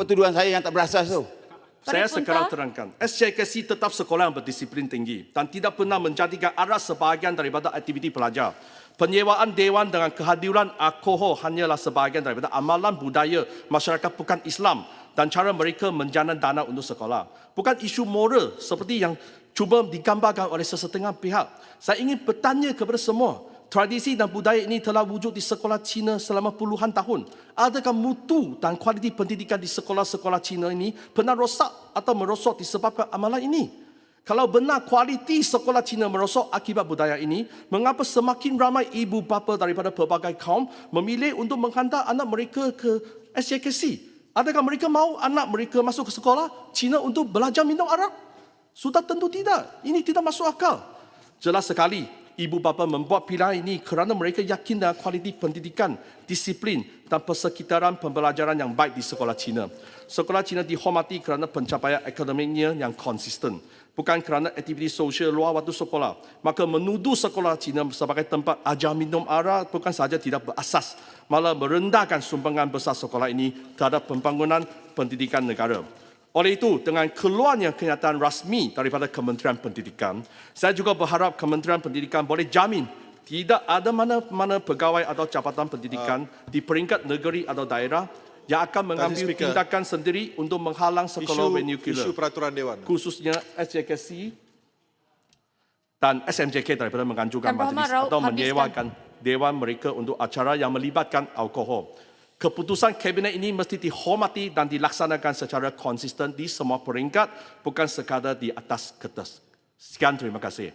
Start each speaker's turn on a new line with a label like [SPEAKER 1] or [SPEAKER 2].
[SPEAKER 1] pertuduhan saya yang tak berasas tu?
[SPEAKER 2] Saya sekarang terangkan. SJKC tetap sekolah yang berdisiplin tinggi dan tidak pernah menjadikan aras sebahagian daripada aktiviti pelajar. Penyewaan dewan dengan kehadiran alkohol hanyalah sebahagian daripada amalan budaya masyarakat bukan Islam dan cara mereka menjana dana untuk sekolah. Bukan isu moral seperti yang cuba digambarkan oleh sesetengah pihak. Saya ingin bertanya kepada semua, Tradisi dan budaya ini telah wujud di sekolah Cina selama puluhan tahun. Adakah mutu dan kualiti pendidikan di sekolah-sekolah Cina ini pernah rosak atau merosot disebabkan amalan ini? Kalau benar kualiti sekolah Cina merosot akibat budaya ini, mengapa semakin ramai ibu bapa daripada pelbagai kaum memilih untuk menghantar anak mereka ke SJKC? Adakah mereka mahu anak mereka masuk ke sekolah Cina untuk belajar minum arak? Sudah tentu tidak. Ini tidak masuk akal. Jelas sekali, ibu bapa membuat pilihan ini kerana mereka yakin dengan kualiti pendidikan, disiplin dan persekitaran pembelajaran yang baik di sekolah Cina. Sekolah Cina dihormati kerana pencapaian akademiknya yang konsisten, bukan kerana aktiviti sosial luar waktu sekolah. Maka menuduh sekolah Cina sebagai tempat ajar minum arak bukan sahaja tidak berasas, malah merendahkan sumbangan besar sekolah ini terhadap pembangunan pendidikan negara. Oleh itu, dengan keluarnya kenyataan rasmi daripada Kementerian Pendidikan, saya juga berharap Kementerian Pendidikan boleh jamin tidak ada mana-mana pegawai atau jabatan pendidikan di peringkat negeri atau daerah yang akan mengambil
[SPEAKER 3] Speaker.
[SPEAKER 2] tindakan sendiri untuk menghalang sekolah
[SPEAKER 3] Isu,
[SPEAKER 2] vernacular,
[SPEAKER 3] isu peraturan Dewan.
[SPEAKER 2] khususnya SJKC dan SMJK daripada menganjurkan majlis atau menyewakan dewan mereka untuk acara yang melibatkan alkohol. Keputusan kabinet ini mesti dihormati dan dilaksanakan secara konsisten di semua peringkat, bukan sekadar di atas kertas. Sekian terima kasih.